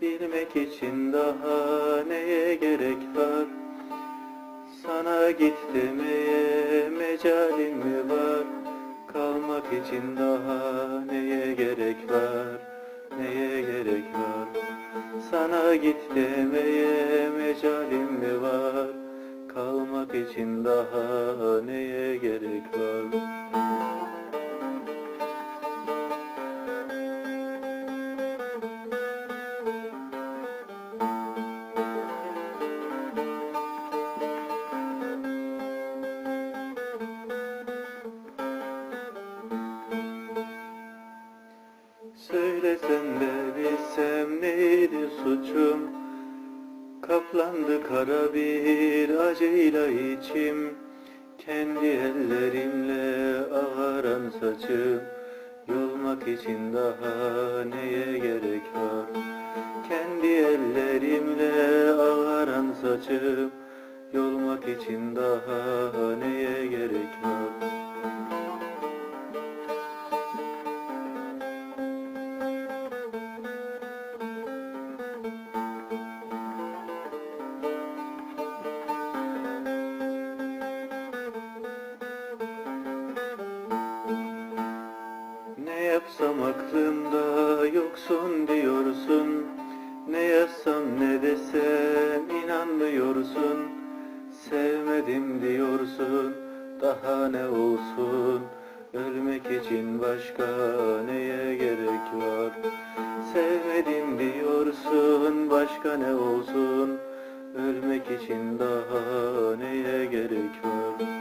Bilmek için daha neye gerek var? Sana git demeye mecalim mi var? Kalmak için daha neye gerek var? Neye gerek var? Sana git demeye mecalim mi var? Kalmak için daha neye gerek Kaplandı kara bir acıyla içim. Kendi ellerimle ağaran saçım Yolmak için daha neye gerek var? Kendi ellerimle ağaran saçım Yolmak için daha neye gerek var Ne yapsam aklımda yoksun diyorsun. Ne yazsam ne desem inanmıyorsun. Sevmedim diyorsun daha ne olsun? Ölmek için başka neye gerek var? Sevmedim diyorsun başka ne olsun? Ölmek için daha neye gerek var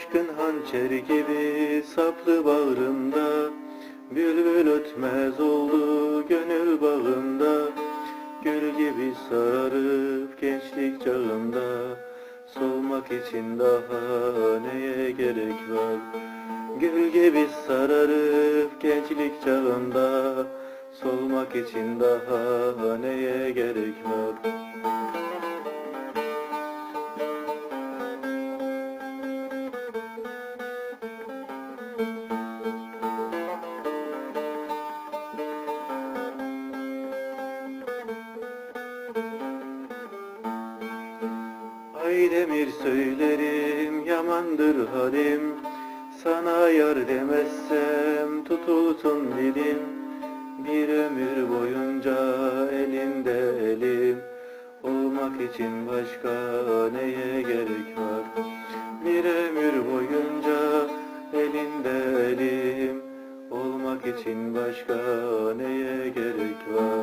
Aşkın hançeri gibi saplı bağrımda Bülbül ötmez oldu gönül bağımda Gül gibi sararıp gençlik çağımda Solmak için daha neye gerek var? Gül gibi sararıp gençlik çağımda Solmak için daha neye gerek var demir söylerim yamandır halim. Sana yar demezsem tutulsun dilim. Bir ömür boyunca elinde elim. Olmak için başka neye gerek var? Bir ömür boyunca elinde elim. Olmak için başka neye gerek var?